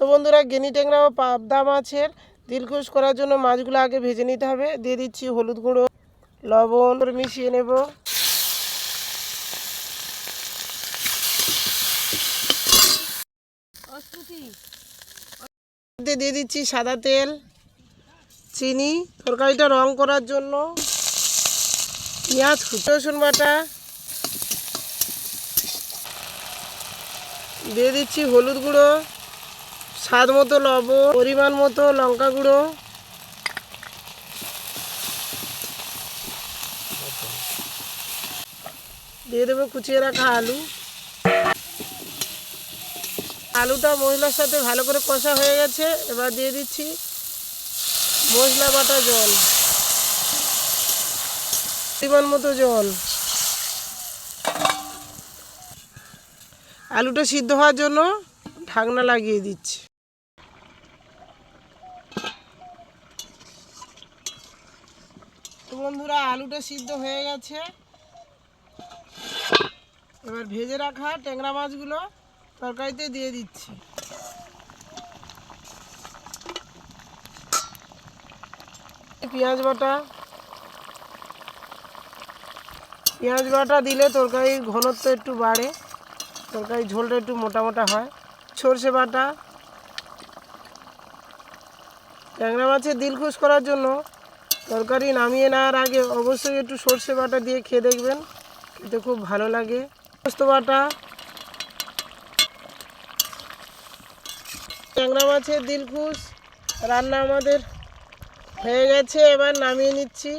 তো বন্ধুরা গেনি ট্যাংরা ও পাবদা মাছের দিলখুশ করার জন্য মাছগুলো আগে ভেজে নিতে হবে। দিয়ে দিচ্ছি হলুদ গুঁড়ো, লবণ মিশিয়ে নেব। দিয়ে দিচ্ছি সাদা তেল, চিনি, তরকারিটা রং করার জন্য। পেঁয়াজ রসুন বাটা। দিয়ে দিচ্ছি হলুদ গুঁড়ো। স্বাদ মতো লবণ, পরিমাণ মতো লঙ্কা গুঁড়ো। দিয়ে দেবো কুচিয়ে রাখা আলু। আলুটা মশলার সাথে ভালো করে কষা হয়ে গেছে। এবার দিয়ে দিচ্ছি মশলা বাটা জল। পরিমাণ মতো জল। আলুটা সিদ্ধ হওয়ার জন্য ঢাকনা লাগিয়ে দিচ্ছি। তো বন্ধুরা, আলুটা সিদ্ধ হয়ে গেছে। এবার ভেজে রাখা ট্যাংরা মাছগুলো তরকারিতে দিয়ে দিচ্ছি। পেঁয়াজ বাটা। পেঁয়াজ বাটা দিলে তরকারির ঘনত্ব একটু বাড়ে, তরকারির ঝোলটা একটু মোটা মোটা হয়। সর্ষে বাটা। ট্যাংরা মাছের দিলখুশ করার জন্য তরকারি নামিয়ে নেওয়ার আগে অবশ্যই একটু সর্ষে বাটা দিয়ে খেয়ে দেখবেন। খেতে খুব ভালো লাগে। পোস্ত বাটা, ট্যাংরা মাছের দিলখুশ রান্না আমাদের হয়ে গেছে। এবার নামিয়ে নিচ্ছি।